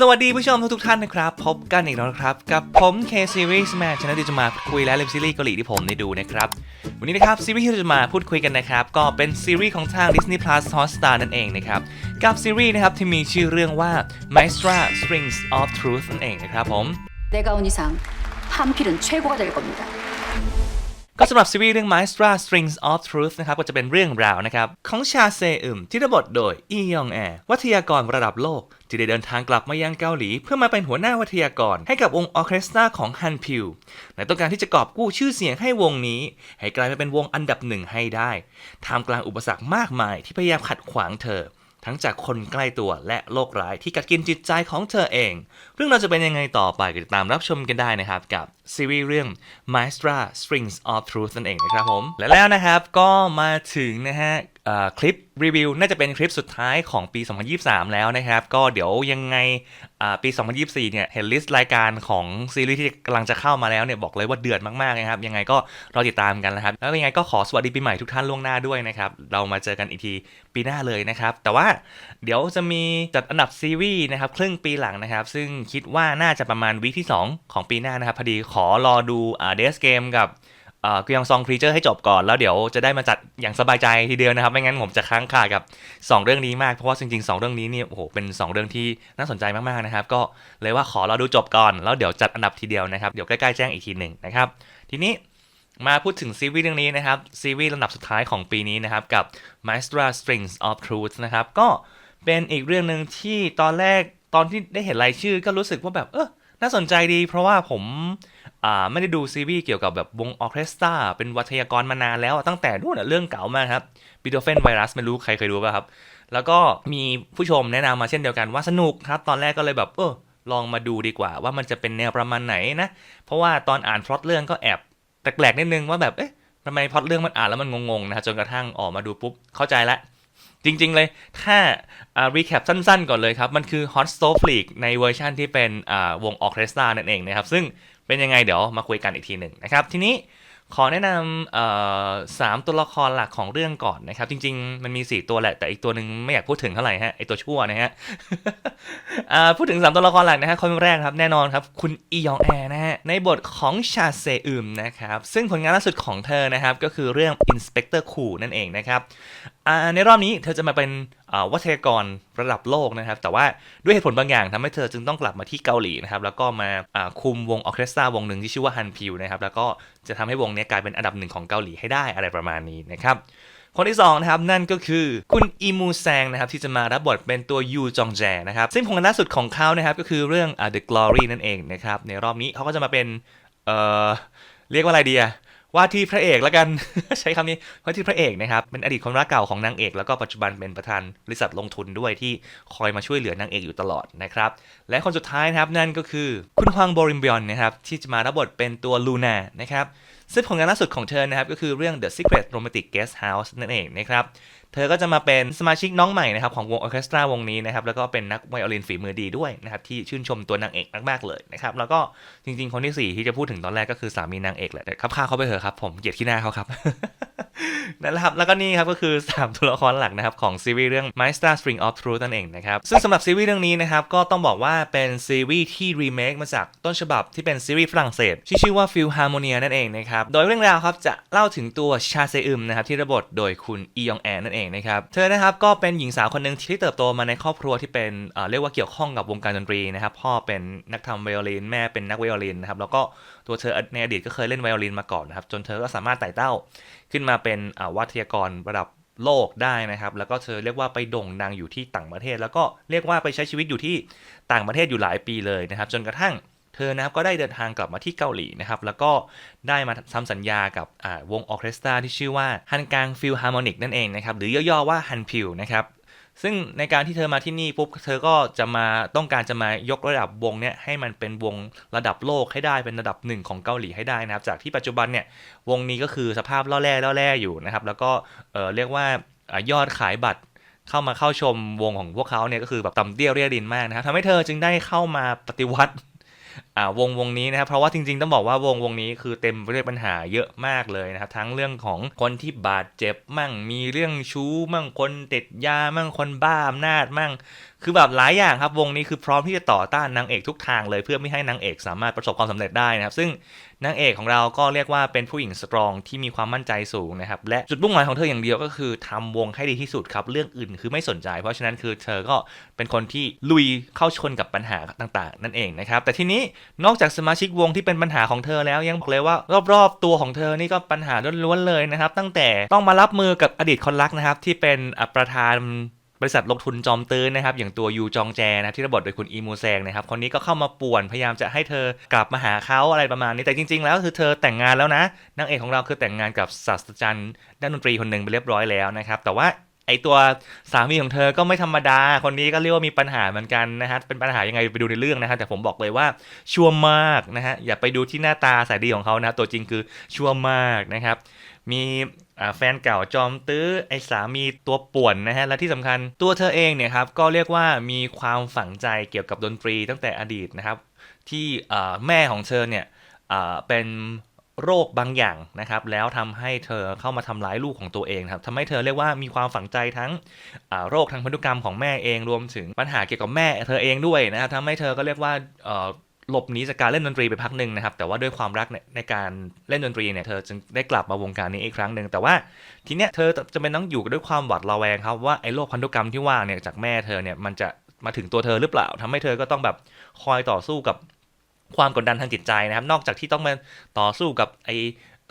สวัสดีผู้ชมทุกๆท่านนะครับ พบกันอีกแล้วนะครับ กับผม K Series Man ช anel ที่จะมาคุยและเล่มซีรีส์เกาหลีที่ผมได้ดูนะครับ วันนี้นะครับซีรีส์ที่เราจะมาพูดคุยกันนะครับ ก็เป็นซีรีส์ของทาง Disney Plus Hotstar นั่นเองนะครับ กับซีรีส์นะครับที่มีชื่อเรื่องว่า Maestra Strings of Truth นั่นเองนะครับผม 내가 온 이상 한필은 최고가 될 겁니다. ก็สำหรับซีรีส์เรื่อง Maestra Strings of Truth นะครับก็จะเป็นเรื่องราวนะครับของชาเซอึมที่รับบทโดยอียองแอวัทยากรระดับโลก ที่ได้เดินทางกลับมายังเกาหลี เพื่อมาเป็นหัวหน้าวัทยากร ให้กับวงออเคสตราของฮันพิวและต้องการที่จะกอบกู้ชื่อเสียงให้วงนี้ ให้กลายมาเป็นวงอันดับหนึ่งให้ได้ท่ามกลางอุปสรรคมากมายที่พยายามขัดขวางเธอ ทั้งจากคนใกล้ตัวและโลกร้ายที่กัดกินจิตใจของเธอเอง เรื่องเราจะเป็นยังไงต่อไปก็ติดตามรับชมกันได้นะครับ กับซีรีส์เรื่อง Maestra Strings of Truth นั่นเองนะครับผม และแล้วนะครับก็มาถึงนะฮะ คลิปรีวิวน่าจะเป็นคลิปสุดท้ายของปี 2023 แล้วนะครับ ก็เดี๋ยวยังไงปี 2024 เนี่ยเห็นลิสต์รายการของซีรีส์ที่กำลังจะเข้ามาแล้วเนี่ยบอกเลยว่าเดือดมากๆนะครับ ยังไงก็รอติดตามกันนะครับ แล้วยังไงก็ขอสวัสดีปีใหม่ทุกท่านล่วงหน้าด้วยนะครับ เรามาเจอกันอีกทีปีหน้าเลยนะครับ แต่ว่าเดี๋ยวจะมีจัดอันดับซีรีส์นะครับครึ่งปีหลังนะครับ ซึ่งคิดว่าน่าจะประมาณวีคที่ 2 ของปีหน้านะครับพอดีขอรอดูเดสเกมกับ กยองซองครีเจอร์ให้จบก่อน แล้วเดี๋ยวจะได้มาจัดอย่างสบายใจทีเดียวนะครับ ไม่งั้นผมจะค้างคากับ 2 เรื่องนี้มาก เพราะว่าจริงๆ 2 เรื่องนี้เนี่ยโอ้โหเป็น 2 เรื่องที่น่าสนใจมากๆนะครับ ก็เลยว่าขอเราดูจบก่อน แล้วเดี๋ยวจัดอันดับทีเดียวนะครับ เดี๋ยวใกล้ๆแจ้งอีกทีหนึ่งนะครับ ทีนี้มาพูดถึงซีรีส์เรื่องนี้นะครับ ซีรีส์ลำดับสุดท้ายของปีนี้นะครับ กับ Maestra Strings of Truth นะครับ ก็เป็นอีกเรื่องหนึ่งที่ตอนแรกตอนที่ได้เห็นรายชื่อก็รู้สึกว่าแบบเออ น่าสนใจดีเพราะว่าผมไม่ได้ดูซีรีส์เกี่ยวกับแบบวงออเคสตราเป็นวัทยากรมานานแล้วตั้งแต่นู่นเรื่องเก่ามากครับบิโดเฟนไวรัสไม่รู้ใครเคยดูป่ะครับ แล้วก็มีผู้ชมแนะนำมาเช่นเดียวกันว่าสนุกครับ ตอนแรกก็เลยแบบเออลองมาดูดีกว่าว่ามันจะเป็นแนวประมาณไหนนะ เพราะว่าตอนอ่านพล็อตเรื่องก็แอบแปลกๆนิดนึงว่าแบบเอ๊ะทำไมพล็อตเรื่องมันอ่านแล้วมันงงๆนะจนกระทั่งออกมาดูปุ๊บเข้าใจละ จริงๆเลย ถ้าอ่ารีแคปสั้นๆ ก่อนเลยครับ มันคือ Hot Stove League ในเวอร์ชันที่เป็นวงออเคสตรานั่นเองนะครับ ซึ่งเป็นยังไงเดี๋ยวมาคุยกันอีกทีหนึ่งนะครับ ทีนี้ ขอแนะนำสามตัวละครหลักของเรื่องก่อนนะครับ จริง ๆ มันมี 4 ตัวแหละ แต่อีกตัวหนึ่งไม่อยากพูดถึงเท่าไหร่ฮะไอตัวชั่วนะฮะพูดถึง 3 ตัวละครหลักนะฮะคนแรกครับแน่นอนครับ คุณอียองแอนะฮะในบทของชาเซอึมนะครับ ซึ่งผลงานล่าสุดของเธอนะครับ ก็คือเรื่อง Inspector Cool นั่นเองนะครับในรอบนี้เธอจะมาเป็น วัทยากรระดับโลกนะครับ แต่ว่าด้วยเหตุผลบางอย่างทำให้เธอจึงต้องกลับมาที่เกาหลีนะครับ แล้วก็มาคุมวงออเคสตราวงหนึ่งที่ชื่อว่าฮันพิวนะครับ แล้วก็จะทำให้วงนี้กลายเป็นอันดับหนึ่งของเกาหลีให้ได้อะไรประมาณนี้นะครับคนที่สองนะครับนั่นก็คือคุณอีมูแซงนะครับที่จะมารับบทเป็นตัวยูจองแจนะครับซึ่งผลงานล่าสุดของเขานะครับก็คือเรื่อง The Glory นั่นเองนะครับในรอบนี้เขาก็จะมาเป็นเอ่อเรียกว่าอะไรดีอะ ว่าที่พระเอกแล้วกัน ใช้คำนี้ว่าที่พระเอกนะครับเป็นอดีตคนรักเก่าของนางเอก แล้วก็ปัจจุบันเป็นประธานบริษัทลงทุนด้วยที่คอยมาช่วยเหลือนางเอกอยู่ตลอดนะครับและคนสุดท้ายนะครับนั่นก็คือคุณฮวังโบริมบยอนนะครับที่จะมารับบทเป็นตัวลูน่านะครับซึ่งผลงานล่าสุดของเธอนะครับก็คือเรื่อง The Secret Romantic Guest House นั่นเองนะครับ เธอก็จะมาเป็นสมาชิกน้องใหม่นะครับของวงออเคสตราวงนี้นะครับแล้วก็เป็นนักไวโอลินฝีมือดีด้วยนะครับที่ชื่นชมตัวนางเอกมากๆเลยนะครับแล้วก็จริงๆ คนที่ 4 ที่จะพูดถึงตอนแรกก็คือสามีนางเอกแหละครับข้าเขาไปเถอะครับผมเกลียดขี้หน้าเขาครับนั่นแหละครับแล้วก็นี่ครับก็คือ 3 ตัวละครหลักนะครับของซีรีส์เรื่อง Master String of Truth นั่นเองนะครับซึ่งสำหรับซีรีส์เรื่องนี้นะครับก็ต้องบอกว่าเป็นซีรีส์ที่รีเมคมาจากต้นฉบับที่เป็นซีรีส์ฝรั่งเศสที่ชื่อว่า Phil Harmonia นั่นเองนะครับโดยเรื่องราวครับจะเล่าถึงตัวชาเซอึมนะครับที่ระบทโดยคุณอียองแอนนั่นเองนะครับ เธอนะครับก็เป็นหญิงสาวคนหนึ่งที่เติบโตมาในครอบครัวที่เป็นเรียกว่าเกี่ยวข้องกับวงการดนตรีนะครับ พ่อเป็นนักทำไวโอลิน แม่เป็นนักไวโอลินนะครับ แล้วก็ตัวเธอในอดีตก็เคยเล่นไวโอลินมาก่อนนะครับ จนเธอก็สามารถไต่เต้าขึ้นมาเป็นวัทยากรระดับโลกได้นะครับ แล้วก็เธอเรียกว่าไปโด่งดังอยู่ที่ต่างประเทศ แล้วก็เรียกว่าไปใช้ชีวิตอยู่ที่ต่างประเทศอยู่หลายปีเลยนะครับ จนกระทั่ง เธอนะครับก็ได้เดินทางกลับมาที่เกาหลีนะครับ แล้วก็ได้มาทำสัญญากับวงออเคสตราที่ชื่อว่าฮันกังฟิลฮาร์โมนิกนั่นเองนะครับ หรือย่อๆว่าฮันพิวนะครับซึ่งในการที่เธอมาที่นี่ปุ๊บเธอก็จะมาต้องการจะมายกระดับวงเนี่ยให้มันเป็นวงระดับโลกให้ได้เป็นระดับหนึ่งของเกาหลีให้ได้นะครับ จากที่ปัจจุบันเนี่ยวงนี้ก็คือสภาพล่อแร่ล่อแร่อยู่นะครับ แล้วก็เออเรียกว่าอยอดขายบัตรเข้ามาเข้าชมวงของพวกเขาเนี่ยก็คือแบบต่ำเตี้ยเรียดินมากนะครับทำให้เธอจึงได้เข้ามาปฏิวัติ วงวงนี้นะครับเพราะว่าจริงๆต้องบอกว่าวงวงนี้คือเต็มไปด้วยปัญหาเยอะมากเลยนะครับ ทั้งเรื่องของคนที่บาดเจ็บมั่งมีเรื่องชู้มั่งคนติดยามั่งคนบ้าอำนาจมั่ง คือแบบหลายอย่างครับวงนี้คือพร้อมที่จะต่อต้านนางเอกทุกทางเลย เพื่อไม่ให้นางเอกสามารถประสบความสำเร็จได้นะครับ ซึ่งนางเอกของเราก็เรียกว่าเป็นผู้หญิงสตรองที่มีความมั่นใจสูงนะครับ และจุดมุ่งหมายของเธออย่างเดียวก็คือทำวงให้ดีที่สุดครับเรื่องอื่นคือไม่สนใจ เพราะฉะนั้นคือเธอก็เป็นคนที่ลุยเข้าชนกับปัญหาต่างๆ นั่นเองนะครับ แต่ทีนี้นอกจากสมาชิกวงที่เป็นปัญหาของเธอแล้วยังบอกเลยว่ารอบๆตัวของเธอนี่ก็ปัญหาล้วนๆเลยนะครับ ตั้งแต่ต้องมารับมือกับอดีตคนรักนะครับที่เป็นประธาน บริษัทลงทุนจอมตื้นนะครับ อย่างตัวยูจองแจนะครับที่ระบทโดยคุณอีมูแซงนะครับคนนี้ก็เข้ามาป่วนพยายามจะให้เธอกลับมาหาเขาอะไรประมาณนี้แต่จริง ๆ แล้วคือเธอแต่งงานแล้วนะนางเอกของเราคือแต่งงานกับศาสตราจารย์ด้านดนตรีคนหนึ่งไปเรียบร้อยแล้วนะครับแต่ว่าไอตัวสามีของเธอก็ไม่ธรรมดา คนนี้ก็เรียกว่ามีปัญหาเหมือนกันนะฮะ เป็นปัญหายังไงไปดูในเรื่องนะครับแต่ผมบอกเลยว่าชัวร์มากนะฮะ อย่าไปดูที่หน้าตาสายดีของเขานะ ตัวจริงคือชัวร์มากนะครับ มีแฟนเก่าจอมตื้อไอสามีตัวป่วนนะฮะ และที่สำคัญตัวเธอเองเนี่ยครับ ก็เรียกว่ามีความฝังใจเกี่ยวกับดนตรีตั้งแต่อดีตนะครับ ที่แม่ของเธอเนี่ยเป็นโรคบางอย่างนะครับ แล้วทำให้เธอเข้ามาทำร้ายลูกของตัวเองครับทำให้เธอเรียกว่ามีความฝังใจทั้งโรคทางพันธุกรรมของแม่เองรวมถึงปัญหาเกี่ยวกับแม่เธอเองด้วยนะครับทำให้เธอก็เรียกว่า หลบหนีจากการเล่นดนตรีไปพักหนึ่งนะครับ แต่ว่าด้วยความรักในในการเล่นดนตรีเนี่ยเธอจึงได้กลับมาวงการนี้อีกครั้งหนึ่งแต่ว่าทีเนี้ยเธอจะเป็นต้องอยู่ด้วยความหวาดระแวงครับว่าไอ้โรคพันธุกรรมที่ว่าเนี่ยจากแม่เธอเนี่ยมันจะมาถึงตัวเธอหรือเปล่าทำให้เธอก็ต้องแบบคอยต่อสู้กับความกดดันทางจิตใจนะครับ นอกจากที่ต้องมาต่อสู้กับไอ้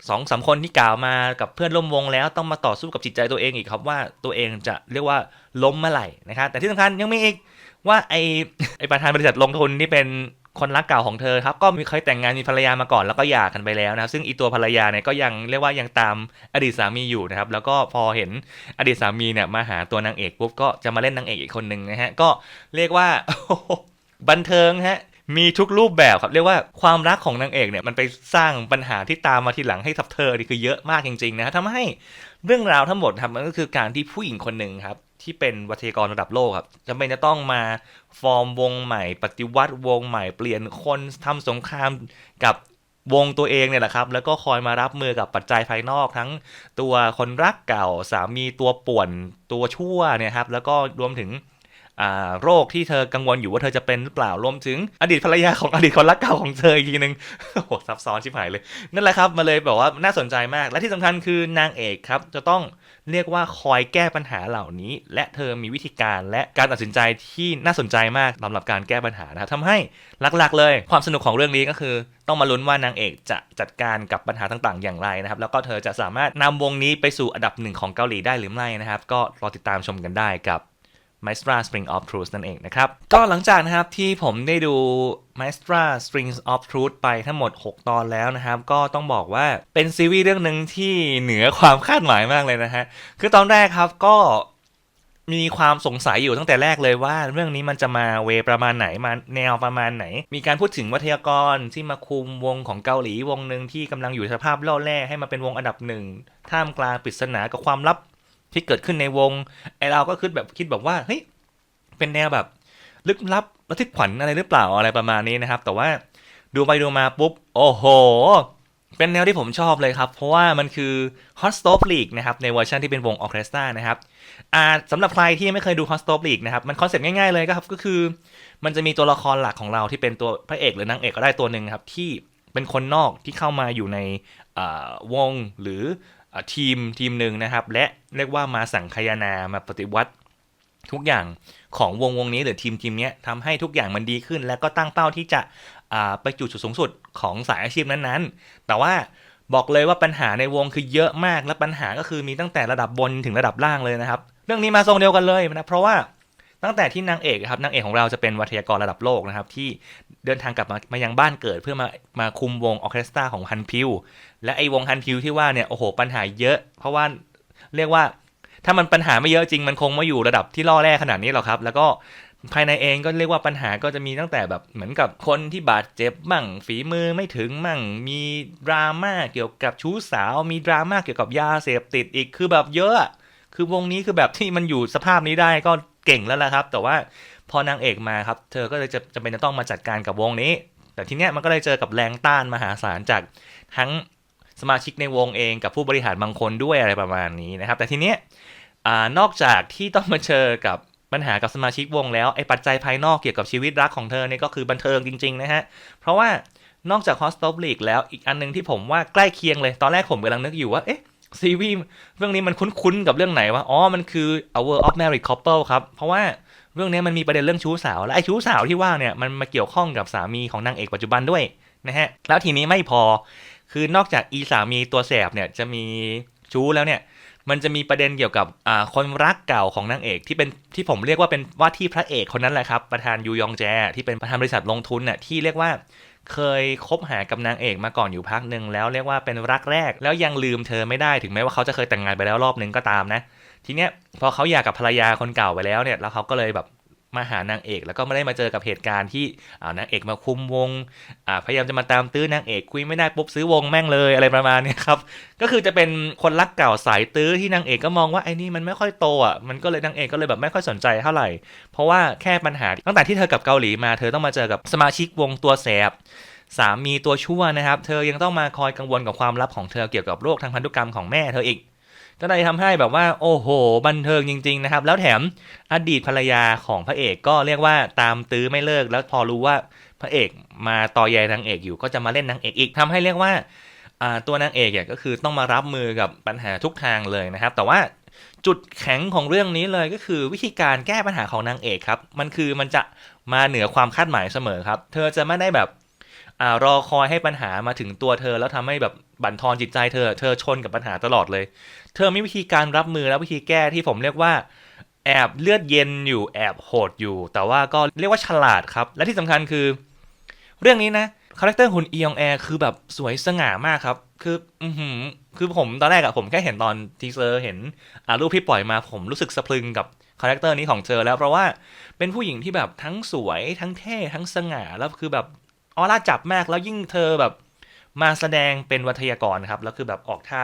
สองสามคนที่กล่าวมากับเพื่อนร่วมวงแล้วต้องมาต่อสู้กับจิตใจตัวเองอีกครับว่าตัวเองจะเรียกว่าล้มเมื่อไหร่นะครับแต่ที่สำคัญยังมีอีกว่าไอไอประธานบริษัทลงทุนที่เป็น คนรักเก่าของเธอครับก็มีเคยแต่งงานมีภรรยามาก่อนแล้วก็หย่ากันไปแล้วนะครับซึ่งอีตัวภรรยาเนี่ยก็ยังเรียกว่ายังตามอดีตสามีอยู่นะครับแล้วก็พอเห็นอดีตสามีเนี่ยมาหาตัวนางเอกปุ๊บก็จะมาเล่นนางเอกอีกคนหนึ่งนะฮะก็เรียกว่าบันเทิงฮะมีทุกรูปแบบครับ เรียกว่าความรักของนางเอกเนี่ยมันไปสร้างปัญหาที่ตามมาทีหลังให้ทับเธอนี่คือเยอะมากจริงๆนะฮะทำให้เรื่องราวทั้งหมดครับมันก็คือการที่ผู้หญิงคนหนึ่งครับ ที่เป็นวัทยากรระดับโลกครับจำเป็นจะต้องมาฟอร์มวงใหม่ ปฏิวัติวงใหม่เปลี่ยนคนทำสงครามกับวงตัวเองเนี่ยแหละครับ แล้วก็คอยมารับมือกับปัจจัยภายนอกทั้งตัวคนรักเก่าสามีตัวป่วนตัวชั่วเนี่ยครับ แล้วก็รวมถึง โรคที่เธอกังวลอยู่ว่าเธอจะเป็นหรือเปล่ารวมถึงอดีตภรรยาของอดีตคนรักเก่าของเธออีกทีนึงโหซับซ้อนชิบหายเลย นั่นแหละครับมาเลยแบบว่าน่าสนใจมาก และที่สำคัญคือนางเอกครับ จะต้องเรียกว่าคอยแก้ปัญหาเหล่านี้ และเธอมีวิธีการและการตัดสินใจที่น่าสนใจมากสำหรับการแก้ปัญหานะครับทำให้หลักๆ เลย ความสนุกของเรื่องนี้ก็คือ ต้องมาลุ้นว่านางเอกจะจัดการกับปัญหาต่างๆ อย่างไรนะครับ แล้วก็เธอจะสามารถนำวงนี้ไปสู่อันดับหนึ่งของเกาหลีได้หรือไม่นะครับ ก็รอติดตามชมกันได้กับ Maestra String of Truth นั่นเองนะครับ ก็หลังจากนะครับที่ผมได้ดู Maestra Strings of Truth ไปทั้งหมด 6 ตอนแล้วนะครับ ก็ต้องบอกว่าเป็นซีรีส์เรื่องหนึ่งที่เหนือความคาดหมายมากเลยนะฮะ คือตอนแรกครับก็มีความสงสัยอยู่ตั้งแต่แรกเลยว่า เรื่องนี้มันจะมาเวประมาณไหนมาแนวประมาณไหน มีการพูดถึงวัทยากรที่มาคุมวงของเกาหลีวงหนึ่งที่กำลังอยู่สภาพล่อแร่ให้มาเป็นวงอันดับหนึ่งท่ามกลางปริศนากับความลับ ที่เกิดขึ้นในวงไอเราก็คิดแบบคิดแบบว่าเฮ้ยเป็นแนวแบบ ลึกลับระทึกขวัญอะไรหรือเปล่าอะไรประมาณนี้นะครับ แต่ว่าดูไปดูมาปุ๊บ โอ้โห เป็นแนวที่ผมชอบเลยครับ เพราะว่ามันคือ Hot Stove League นะครับ ในเวอร์ชันที่เป็นวงออเคสตรานะครับอ่าสำหรับใครที่ไม่เคยดู Hot Stove League นะครับ มันคอนเซ็ปต์ง่ายๆเลยก็ครับ ก็คือ มันจะมีตัวละครหลักของเราที่เป็นตัวพระเอกหรือนางเอกก็ได้ตัวหนึ่งครับ ที่เป็นคนนอกที่เข้ามาอยู่ในวงหรือ ทีมทีมหนึ่งนะครับ และเรียกว่ามาสั่งคายนามาปฏิวัติทุกอย่างของวงวงนี้หรือทีมทีมนี้ทำให้ทุกอย่างมันดีขึ้น แล้วก็ตั้งเป้าที่จะไปจุดสูงสุดของสายอาชีพนั้นๆ แต่ว่าบอกเลยว่าปัญหาในวงคือเยอะมากและปัญหาก็คือมีตั้งแต่ระดับบนถึงระดับล่างเลยนะครับ เรื่องนี้มาทรงเดียวกันเลยนะเพราะว่า ตั้งแต่ที่นางเอกครับนางเอกของเราจะเป็นวัทยากรระดับโลกนะครับ ที่เดินทางกลับมามายังบ้านเกิดเพื่อมามาคุมวงออเคสตราของฮันพิว และไอ้วงฮันพิวที่ว่าเนี่ยโอ้โหปัญหาเยอะ เพราะว่าเรียกว่าถ้ามันปัญหาไม่เยอะจริงมันคงไม่อยู่ระดับที่ล่อแร่ขนาดนี้หรอกครับ แล้วก็ภายในเองก็เรียกว่าปัญหาก็จะมีตั้งแต่แบบเหมือนกับคนที่บาดเจ็บมั่งฝีมือไม่ถึงมั่ง มีดราม่าเกี่ยวกับชู้สาว มีดราม่าเกี่ยวกับยาเสพติดอีกคือแบบเยอะ คือวงนี้คือแบบที่มันอยู่สภาพนี้ได้ก็ เก่งแล้วละครับ แต่ว่าพอนางเอกมาครับ เธอก็เลยจะจะเป็นจะต้องมาจัดการกับวงนี้ แต่ทีเนี้ยมันก็เลยเจอกับแรงต้านมหาศาลจากทั้งสมาชิกในวงเองกับผู้บริหารบางคนด้วยอะไรประมาณนี้นะครับ แต่ทีเนี้ยนอกจากที่ต้องมาเจอกับปัญหากับสมาชิกวงแล้วไอ้ปัจจัยภายนอกเกี่ยวกับชีวิตรักของเธอเนี่ยก็คือบันเทิงจริง ๆ นะฮะ เพราะว่านอกจาก h o s t o p l e a g u e แล้วอีกอันหนึงที่ผมว่าใกล้เคียงเลย ตอนแรกผมกำลังนึกอยู่ว่า เอ๊ะ ซีรีส์เรื่องนี้มันคุ้นๆกับเรื่องไหนวะ อ๋อ มันคือ Our of Married Couple ครับ เพราะว่าเรื่องนี้มันมีประเด็นเรื่องชู้สาว และไอ้ชู้สาวที่ว่าเนี่ยมันมาเกี่ยวข้องกับสามีของนางเอกปัจจุบันด้วยนะฮะ แล้วทีนี้ไม่พอ คือนอกจากอีสามีตัวแสบเนี่ยจะมีชู้แล้วเนี่ย มันจะมีประเด็นเกี่ยวกับอ่าคนรักเก่าของนางเอกที่เป็นที่ผมเรียกว่าเป็นว่าที่พระเอกคนนั้นแหละครับประธานยูยองแจที่เป็นประธานบริษัทลงทุนน่ะที่เรียกว่า เคยคบหากับนางเอกมาก่อนอยู่พักหนึ่งแล้วเรียกว่าเป็นรักแรก แล้วยังลืมเธอไม่ได้ถึงแม้ว่าเขาจะเคยแต่งงานไปแล้วรอบนึงก็ตามนะ ทีเนี้ยพอเขาอยากกับภรรยาคนเก่าไปแล้วเนี่ยแล้วเขาก็เลยแบบ มาหานางเอก แล้วก็ไม่ได้มาเจอกับเหตุการณ์ที่านางเอกมาคุมวงพยายามจะมาตามตื้อนางเอกคุยไม่ได้ปุ๊บซื้อวงแม่งเลยอะไรประมาณนี้ครับก็คือจะเป็นคนรักเก่าสายตื้อที่นางเอกก็มองว่าไอ้นี่มันไม่ค่อยโตอะมันก็เลยนางเอกก็เลยแบบไม่ค่อยสนใจเท่าไหร่ เพราะว่าแค่ปัญหาตั้งแต่ที่เธอกับเกาหลีมา เธอต้องมาเจอกับสมาชิกวงตัวแสบสามีตัวชั่วนะครับ เธอยังต้องมาคอยกังวลกับความลับของเธอเกี่ยวกับโรคทางพันธุกรรมของแม่เธออีก ก็เลยทำให้แบบว่า โอ้โห บันเทิงจริง ๆ นะครับ แล้วแถมอดีตภรรยาของพระเอกก็เรียกว่าตามตื้อไม่เลิก แล้วพอรู้ว่าพระเอกมาต่อใยนางเอกอยู่ก็จะมาเล่นนางเอกอีกทำให้เรียกว่าตัวนางเอกเนี่ยก็คือต้องมารับมือกับปัญหาทุกทางเลยนะครับ แต่ว่าจุดแข็งของเรื่องนี้เลยก็คือวิธีการแก้ปัญหาของนางเอกครับ มันคือมันจะมาเหนือความคาดหมายเสมอครับ เธอจะไม่ได้แบบ รอคอยให้ปัญหามาถึงตัวเธอ แล้วทำให้แบบบั่นทอนจิตใจเธอ เธอชนกับปัญหาตลอดเลย เธอมีวิธีการรับมือและวิธีแก้ที่ผมเรียกว่า แอบเลือดเย็นอยู่แอบโหดอยู่ แต่ว่าก็เรียกว่าฉลาดครับ และที่สำคัญคือ เรื่องนี้นะคาแรคเตอร์หุ่นอียองแอร์คือแบบสวยสง่ามากครับ คืออือหือคือผมตอนแรกอะผมแค่เห็นตอนทีเซอร์เห็นรูปที่ปล่อยมาผมรู้สึกสะพรึงกับคาแรคเตอร์นี้ของเธอแล้วเพราะว่าเป็นผู้หญิงที่แบบทั้งสวยทั้งเท่ทั้งสง่าแล้วคือแบบ ออร่าจับมากแล้วยิ่งเธอแบบมาแสดงเป็นวัทยากรครับ แล้วคือแบบออกท่า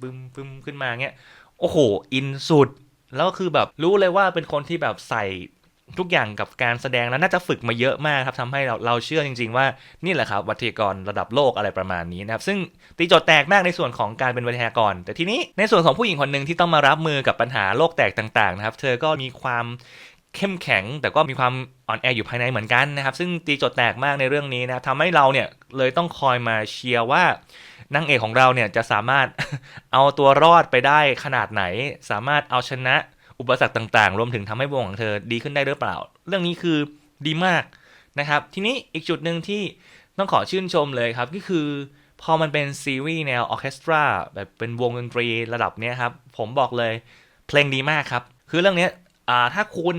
บึ้มบึ้มขึ้นมาเงี้ยโอ้โห อินสุด แล้วก็คือแบบรู้เลยว่าเป็นคนที่แบบใส่ทุกอย่างกับการแสดงแล้วน่าจะฝึกมาเยอะมากครับทำให้เราเราเชื่อจริง ๆ ว่านี่แหละครับ วัทยากรระดับโลกอะไรประมาณนี้นะครับซึ่งตีโจทย์แตกมากในส่วนของการเป็นวัทยากร แต่ทีนี้ในส่วนของผู้หญิงคนหนึ่งที่ต้องมารับมือกับปัญหาโลกแตกต่างๆนะครับ เธอก็มีความ เข้มแข็ง แต่ก็มีความอ่อนแออยู่ภายในเหมือนกันนะครับ ซึ่งตีโจทย์แตกมากในเรื่องนี้นะทำให้เราเนี่ยเลยต้องคอยมาเชียร์ว่านางเอกของเราเนี่ยจะสามารถเอาตัวรอดไปได้ขนาดไหน สามารถเอาชนะอุปสรรคต่างๆ รวมถึงทำให้วงของเธอดีขึ้นได้หรือเปล่า เรื่องนี้คือดีมากนะครับ ทีนี้อีกจุดหนึ่งที่ต้องขอชื่นชมเลยครับก็คือพอมันเป็นซีรีส์แนวออเคสตราแบบเป็นวงดนตรีระดับเนี้ยครับ ผมบอกเลยเพลงดีมากครับ คือเรื่องนี้ถ้าคุณ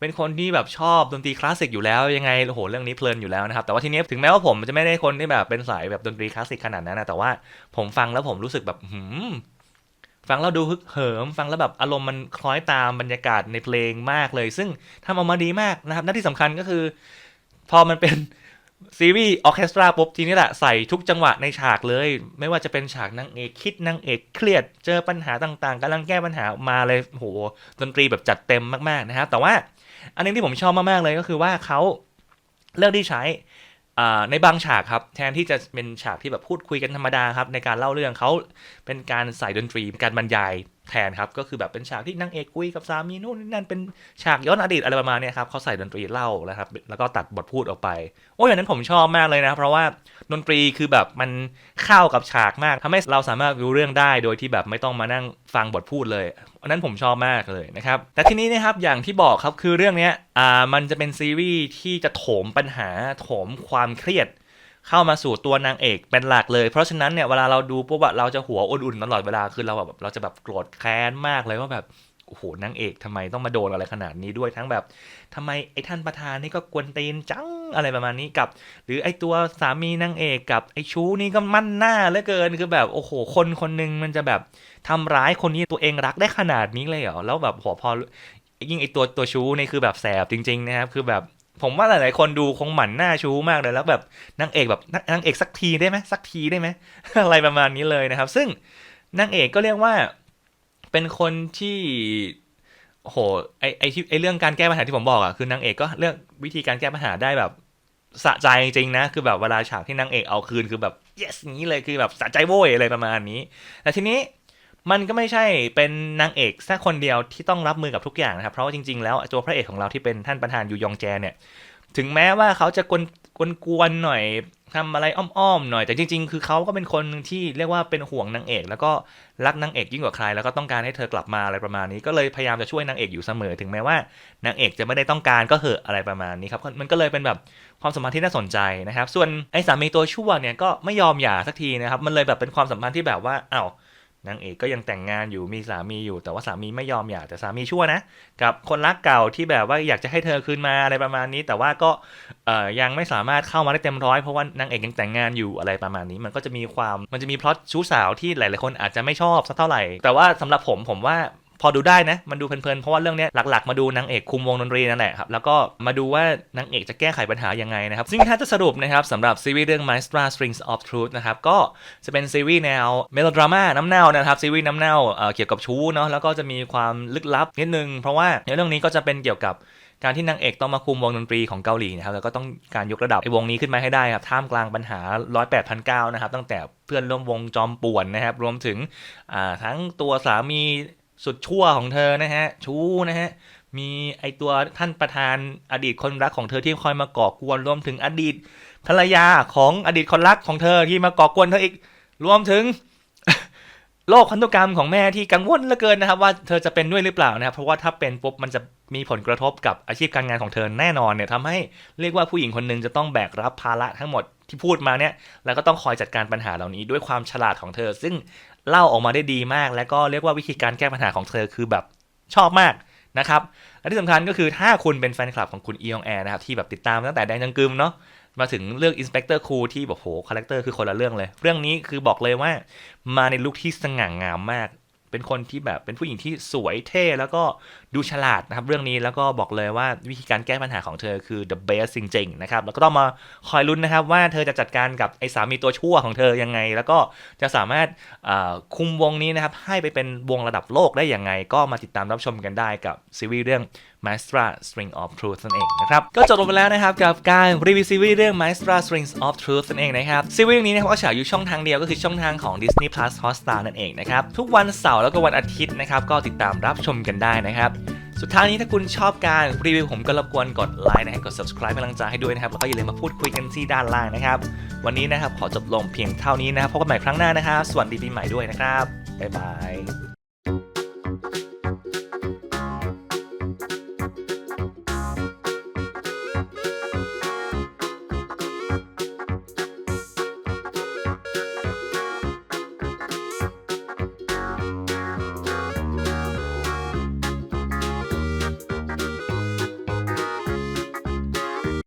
เป็นคนที่แบบชอบดนตรีคลาสสิกอยู่แล้วยังไงโอ้โหเรื่องนี้เพลินอยู่แล้วนะครับแต่ว่าทีนี้ถึงแม้ว่าผมจะไม่ได้คนที่แบบเป็นสายแบบดนตรีคลาสสิกขนาดนั้นนะแต่ว่าผมฟังแล้วผมรู้สึกแบบหืมฟังแล้วดูฮึกเหิม ฟังแล้วแบบอารมณ์มันคล้อยตามบรรยากาศในเพลงมากเลย ซึ่งทำออกมาดีมากนะครับและที่สำคัญก็คือ พอมันเป็นซีรีส์ออเคสตราปุ๊บทีนี้แหละใส่ทุกจังหวะในฉากเลย ไม่ว่าจะเป็นฉากนางเอกคิดนางเอกเครียด เจอปัญหาต่างๆกำลังแก้ปัญหามาเลยโหดนตรีแบบจัดเต็มมากๆนะครับแต่ว่า อันนึงที่ผมชอบมากๆเลยก็คือว่าเขาเลือกที่ใช้ในบางฉากครับ แทนที่จะเป็นฉากที่แบบพูดคุยกันธรรมดาครับ ในการเล่าเรื่องเขาเป็นการใส่ดนตรีเป็นการบรรยาย แทนครับ ก็คือแบบเป็นฉากที่นางเอกคุยกับสามีนู่นนี่นั่นเป็นฉากย้อนอดีตอะไรประมาณนี้ครับเขาใส่ดนตรีเล่าแล้วครับแล้วก็ตัดบทพูดออกไป โอ้ยอย่างนั้นผมชอบมากเลยนะ เพราะว่าดนตรีคือแบบมันเข้ากับฉากมากทำให้เราสามารถรู้เรื่องได้โดยที่แบบไม่ต้องมานั่งฟังบทพูดเลยอันนั้นผมชอบมากเลยนะครับแต่ทีนี้นะครับอย่างที่บอกครับคือเรื่องนี้อ่ามันจะเป็นซีรีส์ที่จะโถมปัญหาโถมความเครียด เข้ามาสู่ตัวนางเอกเป็นหลักเลย เพราะฉะนั้นเนี่ยเวลาเราดูปุ๊บอะเราจะหัวอุ่นๆตลอดเวลาคือเราแบบเราจะแบบโกรธแค้นมากเลยว่าแบบโอ้โหนางเอกทำไมต้องมาโดนอะไรขนาดนี้ด้วยทั้งแบบทำไมไอ้ท่านประธานนี่ก็กวนตีนจังอะไรประมาณนี้กับ หรือไอ้ตัวสามีนางเอกกับไอ้ชู้นี่ก็มั่นหน้าเหลือเกินคือแบบโอ้โห คนคนหนึงมันจะแบบทำร้ายคนนี้ตัวเองรักได้ขนาดนี้เลยเหรอแล้วแบบหัวพอยิ่งไอ้ตัวตัวชู้นี่คือแบบแสบจริง ๆ นะครับ คือแบบ ผมว่าหลายๆคนดูคงหมั่นหน้าชู้มากเลยแล้วแบบนางเอกแบบนางเอกสักทีได้ไหมสักทีได้ไหมอะไรประมาณนี้เลยนะครับ ซึ่งนางเอกก็เรียกว่าเป็นคนที่โหไอไอที่ไอเรื่องการแก้ปัญหาที่ผมบอกอะคือนางเอกก็เลือกวิธีการแก้ปัญหาได้แบบสะใจจริงนะ คือแบบเวลาฉากที่นางเอกเอาคืนคือแบบ yes นี้เลยคือแบบสะใจโว้ยอะไรประมาณนี้แต่ทีนี้ มันก็ไม่ใช่เป็นนางเอกแค่คนเดียวที่ต้องรับมือกับทุกอย่างนะครับ เพราะว่าจริง ๆ แล้วตัวพระเอกของเราที่เป็นท่านประธานยูยองแจเนี่ย ถึงแม้ว่าเขาจะกวนกวนกวนๆหน่อยทำอะไรอ้อมๆหน่อยแต่จริง ๆ คือเขาก็เป็นคนที่เรียกว่าเป็นห่วงนางเอก แล้วก็รักนางเอกยิ่งกว่าใคร แล้วก็ต้องการให้เธอกลับมาอะไรประมาณนี้ ก็เลยพยายามจะช่วยนางเอกอยู่เสมอ ถึงแม้ว่านางเอกจะไม่ได้ต้องการก็เหอะอะไรประมาณนี้ครับมันก็เลยเป็นแบบความสัมพันธ์ที่น่าสนใจนะครับ ส่วนไอ้สามีตัวชั่วเนี่ยก็ไม่ยอมหย่าสักทีนะครับมันเลยแบบเป็นความสัมพันธ์ที่แบบว่าอ้าว นางเอกก็ยังแต่งงานอยู่มีสามีอยู่ แต่ว่าสามีไม่ยอมหย่าแต่สามีชั่วนะ กับคนรักเก่าที่แบบว่าอยากจะให้เธอคืนมาอะไรประมาณนี้ แต่ว่าก็เอ่อยังไม่สามารถเข้ามาได้เต็มร้อยเพราะว่านางเอกยังแต่งงานอยู่อะไรประมาณนี้ มันก็จะมีความมันจะมีพล็อตชู้สาวที่หลาย ๆ คนอาจจะไม่ชอบสักเท่าไหร่ แต่ว่าสำหรับผมผมว่า พอดูได้นะ มันดูเพลินๆ เพราะว่าเรื่องนี้หลักๆ มาดูนางเอกคุมวงดนตรีนั่นแหละครับ แล้วก็มาดูว่านางเอกจะแก้ไขปัญหายังไงนะครับ ซึ่งถ้าจะสรุปนะครับสำหรับซีรีส์เรื่อง Maestra Strings of Truth นะครับ ก็จะเป็นซีรีส์แนวเมโลดราม่าน้ำเน่านะครับซีรีส์น้ำเน่าเกี่ยวกับชู้เนาะแล้วก็จะมีความลึกลับนิดนึง เพราะว่าในเรื่องนี้ก็จะเป็นเกี่ยวกับการที่นางเอกต้องมาคุมวงดนตรีของเกาหลีนะครับแล้วก็ต้องการยกระดับไอ้วงนี้ขึ้นมาให้ได้ครับท่ามกลางปัญหา108 0 0 9นะครับตั้งแต่เพื่อนร่วมวงจอมป่วนนะครับรวมถึงทั้งตัวสามี สุดชั่วของเธอนะฮะ ชู้นะฮะ มีไอตัวท่านประธานอดีตคนรักของเธอที่คอยมาก่อกวนรวมถึงอดีตภรรยาของอดีตคนรักของเธอที่มาก่อกวนเธออีก รวมถึง โรคพันธุกรรมของแม่ที่กังวลเหลือเกินนะครับว่าเธอจะเป็นด้วยหรือเปล่านะครับเพราะว่าถ้าเป็นปุ๊บมันจะมีผลกระทบกับอาชีพการงานของเธอแน่นอนเนี่ยทำให้เรียกว่าผู้หญิงคนหนึ่งจะต้องแบกรับภาระทั้งหมดที่พูดมาเนี่ยแล้วก็ต้องคอยจัดการปัญหาเหล่านี้ด้วยความฉลาดของเธอ ซึ่งเล่าออกมาได้ดีมาก แล้วก็เรียกว่าวิธีการแก้ปัญหาของเธอคือแบบชอบมากนะครับและที่สำคัญก็คือถ้าคุณเป็นแฟนคลับของคุณอียองแอร์นะครับที่แบบติดตามตั้งแต่แดนจังกึมเนาะ มาถึงเรื่อง Inspector Cool ที่แบบโหคาแรคเตอร์คือคนละเรื่องเลย เรื่องนี้คือบอกเลยว่ามาในลุคที่สง่างามมาก เป็นคนที่แบบเป็นผู้หญิงที่สวยเท่แล้วก็ ดูฉลาดนะครับเรื่องนี้แล้วก็บอกเลยว่าวิธีการแก้ปัญหาของเธอคือ the best จริงๆนะครับแล้วก็ต้องมาคอยลุ้นนะครับว่าเธอจะจัดการกับไอ้สามีตัวชั่วของเธอยังไง แล้วก็จะสามารถคุมวงนี้นะครับให้ไปเป็นวงระดับโลกได้ยังไง ก็มาติดตามรับชมกันได้กับซีรีส์เรื่อง Maestra String of Truth นั่นเองนะครับก็จบลงไปแล้วนะครับกับการรีวิวซีรีส์เรื่อง Maestra Strings of Truth นั่นเองนะครับซีรีส์นี้นะครับก็ฉายอยู่ช่องทางเดียวก็คือช่องทางของ Disney Plus Hotstar นั่นเองนะครับทุกวันเสาร์แล้วก็วันอาทิตย์นะครับก็ติดตามรับชมกันได้นะครับ สุดท้ายนี้ถ้าคุณชอบการรีวิวผมก็รบกวนกดไลค์นะฮะกด subscribe เป็นกำลังใจให้ด้วยนะครับแล้วก็อย่าลืมมาพูดคุยกันที่ด้านล่างนะครับ วันนี้นะครับขอจบลงเพียงเท่านี้นะครับพบกันใหม่ครั้งหน้านะครับสวัสดีปีใหม่ด้วยนะครับบ๊ายบาย